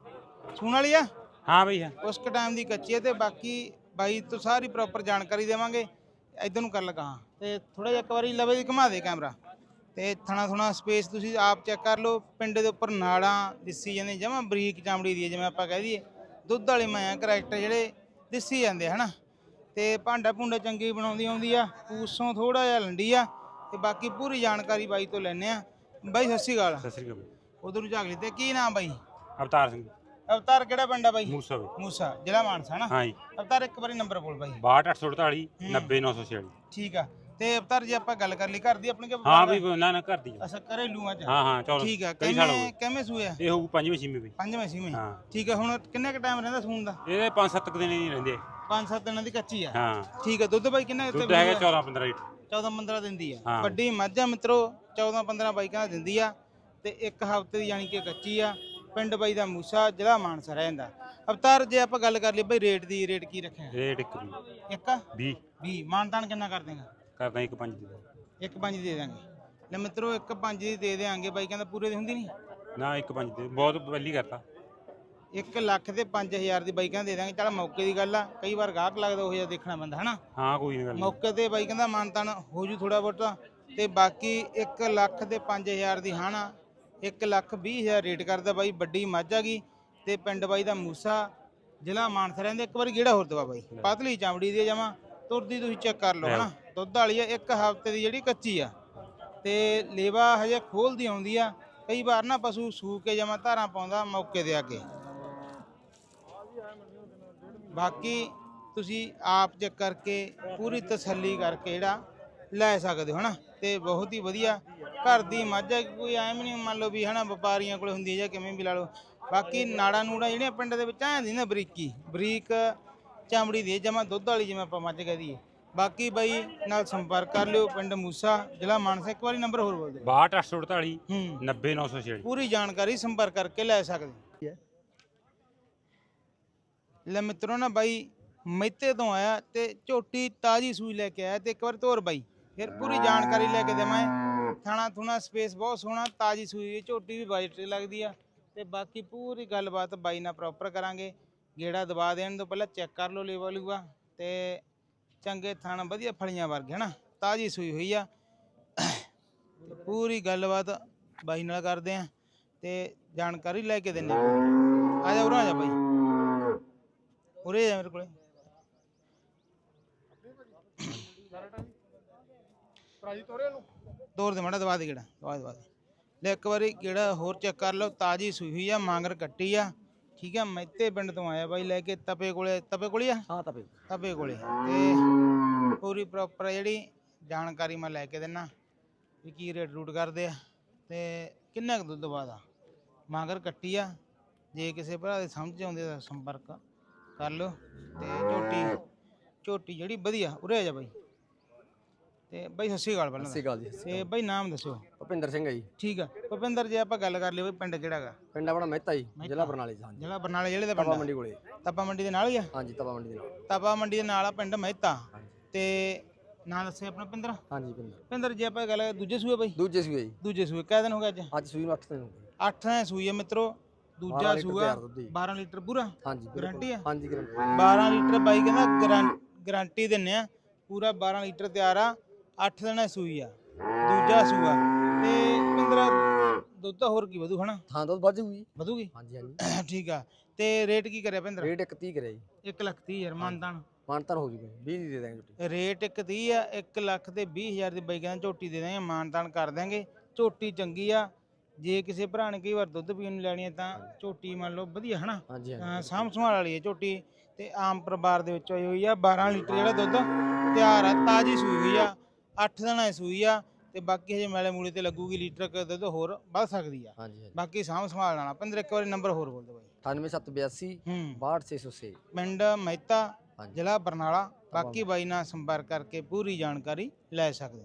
ਸੂਣ ਵਾਲੀ ਆ? ਹਾਂ ਬਈ ਹਾਂ। ਕੁਛ ਕੁ ਟਾਈਮ ਦੀ ਕੱਚੀ ਆ ਤੇ ਬਾਕੀ ਬਾਈ ਤੋਂ ਸਾਰੀ ਪ੍ਰੋਪਰ ਜਾਣਕਾਰੀ ਦੇਵਾਂਗੇ। ਇਧਰ ਨੂੰ ਕਰ ਲਗਾ ਤੇ ਥੋੜਾ ਜਿਹਾ ਇੱਕ ਵਾਰੀ ਲਵੇ ਦੀ ਘੁਮਾ ਦੇ ਕੈਮਰਾ। ਤੇ ਥਣਾ ਥਣਾ ਸਪੇਸ ਤੁਸੀਂ ਆਪ ਚੈੱਕ ਕਰ ਲਓ ਪਿੰਡੇ ਦੇ ਉੱਪਰ ਨਾੜਾਂ ਦਿਸੀ ਜਾਂਦੇ ਜਮਾ ਬਰੀਕ ਚਮੜੀ ਦੀ ਹੈ ਜਿਵੇਂ ਆਪਾਂ ਕਹਿ ਦਈਏ। ਦੁੱਧ ਵਾਲੇ ਮਾਇਆ ਕਰੈਕਟਰ ਜਿਹੜੇ ਦਿਸੀ ਜਾਂਦੇ ਹਨਾ। ਤੇ ਭਾਂਡਾ ਭੁੰਡਾ ਚੰਗੀ ਬਣਾਉਂਦੀ ਆਉਂਦੀ ਆ ਪੂਸੋਂ ਥੋੜਾ ਜਿਹਾ ਲੰਡੀ ਆ। ਤੇ ਬਾਕੀ ਪੂਰੀ ਜਾਣਕਾਰੀ ਬਾਈ ਤੋਂ ਲੈਣੇ ਆ। ਬਾਈ ਸਤਿ ਸ਼੍ਰੀ ਅਕਾਲ। ਸਤਿ ਸ੍ਰੀ ਅਕਾਲ ਉਧਰ ਨੂੰ ਝਾਕ ਲਈ ਤੇ ਕੀ ਨਾਮ ਬਾਈ? ਅਵਤਾਰ ਸਿੰਘ। ਅਵਤਾਰ ਕਿਹੜਾ ਪਿੰਡ ਆ ਬਾਈ? ਮੂਸਾ ਮੂਸਾ ਜ਼ਿਲ੍ਹਾ ਮਾਨਸਾ ਨਾ? ਹਾਂ ਜੀ ਅਵਤਾਰ ਇੱਕ ਵਾਰੀ ਨੰਬਰ ਬੋਲ ਬਾਈ। 62848 90946 ਠੀਕ ਆ। ਤੇ ਅਵਤਾਰ ਜੇ ਆਪਾਂ ਗੱਲ ਕਰ ਲਈ। ਘਰ ਦੀ ਆਪਣੀ ਕਿ ਹਾਂ ਵੀ ਦਾ? ਨਾ ਨਾ ਕਰਦੀ ਆ। ਅੱਛਾ ਘਰੇਲੂ ਅੱਜ ਹਾਂ ਹਾਂ ਚਲੋ। ਠੀਕ ਆ। ਕਈ ਸਾਲ ਹੋ ਕਿਵੇਂ ਗਏ। ਕਿਵੇਂ ਸੂਏ ਆ? ਇਹ ਹੋਊ ਪੰਜਵੇਂ ਛੇਵੇਂ ਬਈ। ਪੰਜਵੇਂ ਛੇਵੇਂ। ਹਾਂ। ਠੀਕ ਆ ਹੁਣ ਕਿੰਨੇ ਕ ਟਾਈਮ ਰਹਿੰਦਾ ਸੂਣ ਦਾ? ਇਹਦੇ 5-7 ਦਿਨ ਹੀ ਰਹਿੰਦੇ ਪੰਜ ਸੱਤ ਦਿਨਾਂ ਦੀ ਕੱਚੀ ਆ? ਹਾਂ। ਠੀਕ ਆ। ਦੁੱਧ ਬਾਈ ਕਿੰਨਾ ਦੁੱਧ ਹੈਗਾ 14-15 ਲੀਟਰ। 14 15 ਦਿੰਦੀ ਆ। ਹਾਂ। ਵੱਡੀ ਮੱਝ ਆ ਮਿੱਤਰੋ 14 15 ਬਾਈਕਾਂ ਦਿੰਦੀ ਆ। ਤੇ ਇੱਕ ਹਫ਼ਤੇ ਦੀ ਯਾਨੀ ਕਿ ਕੱਚੀ ਆ। ਪਿੰਡ ਬਾਈ ਦਾ ਮੂਸਾ ਜ਼ਿਲ੍ਹਾ ਮਾਨਸਾ ਰਹਿੰਦਾ। ਅਵਤਾਰ ਜੇ ਆਪਾਂ ਗੱਲ ਕਰ ਲਈ ਬਾਈ ਰੇਟ ਦੀ ਰੇਟ ਕੀ ਰੱਖਿਆ? ਰੇਟ ਇੱਕ ਵੀ ਇੱਕ? 20 20 ਮਾਨਤਾਨ ਕਿੰਨਾ ਕਰ ਦੇਗਾ? ਕਰਦਾ ਇੱਕ ਪੰਜ ਦੀ। ਇੱਕ ਪੰਜ ਦੇ ਦਾਂਗੇ ਲੈ ਮਿੱਤਰੋ ਇੱਕ ਪੰਜ ਦੀ ਦੇ ਦੇਾਂਗੇ ਬਾਈ ਕਹਿੰਦਾ ਪੂਰੇ ਦੀ ਹੁੰਦੀ ਨਹੀਂ? ਨਾ ਇੱਕ ਪੰਜ ਦੀ। ਬਹੁਤ ਪਹਿਲੀ ਕਰਤਾ। 1 ਲੱਖ ਤੇ 5000 ਦੀ ਬਾਈ ਕਹਿੰਦਾ ਦੇ ਦਾਂਗੇ ਚੱਲ ਮੌਕੇ ਦੀ ਗੱਲ ਆ। ਕਈ ਵਾਰ ਗਾਹਕ ਲੱਗਦਾ ਉਹ ਜਿਹਾ ਦੇਖਣਾ ਪੈਂਦਾ ਹਨਾ? ਹਾਂ ਕੋਈ ਨਹੀਂ। ਗੱਲ ਮੌਕੇ ਤੇ ਬਾਈ ਕਹਿੰਦਾ ਮਾਨਤਾਨ ਹੋ ਜੂ ਥੋੜਾ ਬਹੁਤਾ। ਤੇ ਬਾਕੀ 1 ਲੱਖ ਤੇ 5000 ਦੀ ਹਾਣਾ। 1 ਲੱਖ 20000 ਰੇਟ ਕਰਦਾ ਬਾਈ ਵੱਡੀ ਮੱਝ ਹੈਗੀ ਤੇ ਪਿੰਡ ਬਾਈ ਦਾ ਮੂਸਾ ਜ਼ਿਲ੍ਹਾ ਮਾਨਸਾ ਰਹਿੰਦੇ। ਇੱਕ ਵਾਰੀ ਗੇੜਾ ਹੋਰ ਦਵਾ ਬਾਈ ਪਤਲੀ ਚਾਮੜੀ ਦੀ ਜਮਾ ਤੁਰਦੀ ਤੁਸੀਂ ਚੈੱਕ ਕਰ ਲਓ ਹਨਾ? ਦੁੱਧ ਵਾਲੀ ਆ ਇੱਕ ਹਫ਼ਤੇ ਦੀ ਜਿਹੜੀ ਕੱਚੀ ਆ। ਤੇ ਲੇਵਾ ਹਜੇ ਖੋਲਦੀ ਆਉਂਦੀ ਆ ਕਈ ਵਾਰ ਨਾ ਪਸ਼ੂ ਸੂ ਕੇ ਜਮਾ ਧਾਰਾਂ ਪਾਉਂਦਾ ਮੌਕੇ ਦੇ ਆ ਕੇ ਬਾਕੀ ਤੁਸੀਂ ਆਪ ਚੈੱਕ ਕਰਕੇ ਪੂਰੀ ਤਸੱਲੀ ਕਰਕੇ ਜਿਹੜਾ ਲੈ ਸਕਦੇ ਹੋ ਹਨਾ? ਤੇ ਬਹੁਤ ਹੀ ਵਧੀਆ ਘਰ ਦੀ ਮੱਝ ਹੈ ਕੋਈ ਐਵੇਂ ਨਹੀਂ ਮੰਨ ਲਓ ਵੀ ਹਨਾ ਵਪਾਰੀਆਂ ਕੋਲ ਹੁੰਦੀ ਹੈ ਜਾਂ ਕਿਵੇਂ ਵੀ ਲਾ ਲਓ। ਬਾਕੀ ਨਾੜਾ ਨੂੜਾ ਜਿਹੜੀਆਂ ਪਿੰਡ ਦੇ ਵਿੱਚ ਆਂਦੀ ਨਾ ਬਰੀਕੀ ਬਰੀਕ ਚਮੜੀ ਦੀ ਜਮਾ ਦੁੱਧ ਵਾਲੀ ਜਿਵੇਂ ਆਪਾਂ ਮੱਝ ਕਹਿ ਦਈਏ। ਬਾਕੀ ਬਾਈ ਨਾਲ ਸੰਪਰਕ ਕਰ ਲਿਓ ਪਿੰਡ ਮੂਸਾ ਜ਼ਿਲ੍ਹਾ ਮਾਨਸਾ ਇੱਕ ਵਾਰੀ ਨੰਬਰ ਹੋਰ ਬੋਲ ਦਿਓ। 62848 ਹੂੰ। 90906 ਪੂਰੀ ਜਾਣਕਾਰੀ ਸੰਪਰਕ ਕਰਕੇ ਲੈ ਸਕਦੇ ਲੈ ਮਿੱਤਰੋ ਨਾ ਬਾਈ ਮਹਿਤੇ ਤੋਂ ਆਇਆ ਤੇ ਝੋਟੀ ਤਾਜੀ ਸੂਈ ਲੈ ਕੇ ਆਇਆ ਤੇ ਇੱਕ ਵਾਰ ਤੋਰ ਬਾਈ। ਫਿਰ ਪੂਰੀ ਜਾਣਕਾਰੀ ਲੈ ਕੇ ਦੇਵਾਂ ਥਾਣਾ ਥੁਣਾ ਸਪੇਸ ਬਹੁਤ ਸੋਹਣਾ, ਤਾਜੀ ਸੂਈ ਹੈ ਝੋਟੀ ਵੀ ਬਾਈ ਲੱਗਦੀ ਆ। ਤੇ ਬਾਕੀ ਪੂਰੀ ਗੱਲਬਾਤ ਬਾਈ ਨਾਲ ਪ੍ਰੋਪਰ ਕਰਾਂਗੇ। ਗੇੜਾ ਦਬਾ ਦੇਣ ਤੋਂ ਪਹਿਲਾਂ ਚੈੱਕ ਕਰ ਲਓ ਲੇਵਾ ਲੂਗਾ ਤੇ ਚੰਗੇ ਥਾਣਾ ਵਧੀਆ ਫਲੀਆਂ ਵਰਗੇ, ਹਨਾ? ਤਾਜੀ ਸੂਈ ਹੋਈ ਆ। ਪੂਰੀ ਗੱਲਬਾਤ ਬਾਈ ਨਾਲ ਕਰਦੇ ਆ। ਤੇ ਜਾਣਕਾਰੀ ਲੈ ਕੇ ਦਿੰਨੇ ਆ। ਆ ਜਾ ਉਰਾਂ ਜਾ ਬਾਈ। ਉਰੇ ਆ ਮੇਰੇ ਕੋਲੇ। ਫਰਾਜੀ ਨੂੰ ਤੋਰ ਦੇ ਮੜਾ ਦਵਾ ਦੇ ਕਿਹੜਾ ਦਵਾ ਦਵਾ ਦੇ। ਲੈ ਇੱਕ ਵਾਰੀ ਕਿਹੜਾ ਹੋਰ ਚੈੱਕ ਕਰ ਲਓ ਤਾਜੀ ਸੂਈ ਹੋਈ ਆ ਮਾਂਗਰ ਕੱਟੀ ਆ। ਠੀਕ ਆ ਮੈਤੇ ਪਿੰਡ ਤੋਂ ਆਇਆ ਬਾਈ ਲੈ ਕੇ ਤਪੇ ਕੋਲੇ ਤਪੇ ਕੋਲੇ ਆ? ਹਾਂ ਤਪੇ। ਤਪੇ ਕੋਲੇ। ਤੇ ਪੂਰੀ ਪ੍ਰੋਪਰ ਜਿਹੜੀ ਜਾਣਕਾਰੀ ਮੈਂ ਲੈ ਕੇ ਦਿੰਨਾ ਵੀ ਕੀ ਰੇਟ ਰੂਟ ਕਰਦੇ ਆ। ਤੇ ਕਿੰਨਾ ਕੁ ਦੁੱਧ ਵਾਦਾ ਮਾਂਗਰ ਕੱਟੀ ਆ ਜੇ ਕਿਸੇ ਭਰਾ ਦੇ ਸਮਝ ਆਉਂਦੇ ਤਾਂ ਸੰਪਰਕ ਕਰ ਲਓ। ਤੇ ਝੋਟੀ ਝੋਟੀ ਜਿਹੜੀ ਵਧੀਆ ਉਰੇ ਆ ਜਾ ਬਾਈ। ਤੇ ਬਾਈ ਸਤਿ ਸ਼੍ਰੀ ਅਕਾਲ ਪਹਿਲਾਂ ਸਤਿ ਗੱਲ ਜੀ ਤੇ ਬਾਈ ਨਾਮ ਦੱਸੋ ਭਪਿੰਦਰ ਸਿੰਘ ਹੈ ਜੀ। ਠੀਕ ਆ ਭੁਪਿੰਦਰ ਜੀ ਆਪਾਂ ਗੱਲ ਕਰ ਲਈਏ ਬਈ ਪਿੰਡ ਕਿਹੜਾ ਹੈਗਾ? ਪਿੰਡ ਆਪਣਾ ਮਹਿਤਾ ਜੀ ਜ਼ਿਲ੍ਹਾ ਬਰਨਾਲੇ ਦਾ ਜ਼ਿਲ੍ਹਾ ਬਰਨਾਲੇ ਜ਼ਿਲ੍ਹੇ ਦਾ ਪਿੰਡ ਤਵਾ ਮੰਡੀ ਕੋਲੇ। ਤਪਾ ਮੰਡੀ ਦੇ ਨਾਲ ਹੀ ਆ? ਹਾਂਜੀ ਤਵਾ ਮੰਡੀ ਦੇ ਨਾਲ। ਤਪਾ ਮੰਡੀ ਦੇ ਨਾਲ ਆ ਪਿੰਡ ਮਹਿਤਾ। ਤੇ ਨਾਂ ਦੱਸੇ ਆਪਣਾ ਪਿੰਦਰ ਹਾਂਜੀ ਭਿੰਦਰ ਪਿੰਦਰ ਜੇ ਆਪਾਂ ਗੱਲ ਦੂਜੇ ਸੂਏ ਬਾਈ? ਦੂਜੇ ਸੂਏ ਜੀ। ਦੂਜੇ ਸੂਏ ਕਿੰਨੇ ਦਿਨ ਹੋ ਗਿਆ ਅੱਜ? ਅੱਜ ਸੂਈ ਨੂੰ 8 ਹੋ ਗਏ। ਅੱਠ ਹੈ ਸੂਈ ਹੈ ਮਿੱਤਰੋ ਬਾਰਾਂ ਦੂਜਾ ਲੀਟਰ ਸੂਆ 12 ਲੀਟਰ ਪੂਰਾ? ਹਾਂਜੀ ਬਿਲਕੁਲ। ਗਰੰਟੀ ਹਾਂਜੀ ਗਰੰਟੀ 12 ਲੀਟਰ ਬਾਈ ਕਹਿੰਦਾ ਗਰੰ- ਗਰੰਟੀ ਦਿੰਨੇ ਆ। ਪੂਰਾ 12 ਲੀਟਰ ਤਿਆਰ ਆ। 8 ਦਿਨ ਸੂਈ ਆ ਦੂਜਾ ਸੂਆ। ਤੇ ਭਿੰਦਰ ਦੁੱਧ ਤਾਂ ਹੋਰ ਕੀ ਵਧੂ ਹਨਾ? ਥਾਂ ਦੁੱਧ ਵੱਧ ਜੂਗੀ। ਵਧੂਗੀ? ਹਾਂਜੀ ਹਾਂਜੀ। ਠੀਕ ਆ। ਤੇ ਰੇਟ ਕੀ ਕਰਿਆ ਭਿੰਦਰ ਰੇਟ 130 ਕਰਿਆ ਜੀ। 1 ਲੱਖ 30 ਹਜ਼ਾਰ ਮਾਨਤਾਨ ਮਾਨਤਨ ਹੋ ਜੂਗਾ 20 ਦੀ ਦੇ ਦਾਂਗੇ ਝੋਟੀ। ਰੇਟ ਇੱਕ 30 ਆ 1 ਲੱਖ ਤੇ 20 ਹਜ਼ਾਰ ਦੀ ਬਾਈ ਕਹਿੰਦਾ ਝੋਟੀ ਦੇ ਦਾਂਗੇ ਮਾਨਤਾਨ ਕਰ ਦਾਂਗੇ ਝੋਟੀ ਚੰਗੀ ਆ। ਜੇ ਕਿਸੇ ਭਰਾ ਨੇ ਕਈ ਵਾਰ ਦੁੱਧ ਪੀਣ ਨੂੰ ਲੈਣੀ ਹੈ ਤਾਂ ਝੋਟੀ ਮੰਨ ਲਓ ਵਧੀਆ ਹਨਾ? ਸਾਂਭ ਸੰਭਾਲ ਵਾਲੀ ਹੈ ਝੋਟੀ। ਤੇ ਆਮ ਪਰਿਵਾਰ ਦੇ ਵਿੱਚ ਆਈ ਹੋਈ ਆ 12 ਲੀਟਰ ਜਿਹੜਾ ਦੁੱਧ ਤਿਆਰ ਆ ਤਾਜੀ ਸੂਈ ਹੋਈ ਆ। 8 ਦਿਨਾਂ ਦੀ ਸੂਈ ਆ ਤੇ ਬਾਕੀ ਹਜੇ ਮੈਲੇ ਮੂਲੇ ਤੇ ਲੱਗੂਗੀ ਲੀਟਰ ਕੁ ਦੁੱਧ ਹੋਰ ਵੱਧ ਸਕਦੀ ਆ। ਹਾਂਜੀ ਹਾਂਜੀ। ਬਾਕੀ ਸਾਂਭ ਸੰਭਾਲ ਨਾਲ ਪੰਦਰ ਇੱਕ ਵਾਰੀ ਨੰਬਰ ਹੋਰ ਬੋਲ ਦਿਓ ਬਾਈ। 98782 ਹੂੰ। 62606 ਪਿੰਡ ਮਹਿਤਾ। ਜ਼ਿਲ੍ਹਾ ਬਰਨਾਲਾ। ਬਾਕੀ ਬਾਈ ਨਾਲ ਸੰਪਰਕ ਕਰਕੇ ਪੂਰੀ ਜਾਣਕਾਰੀ ਲੈ ਸਕਦੇ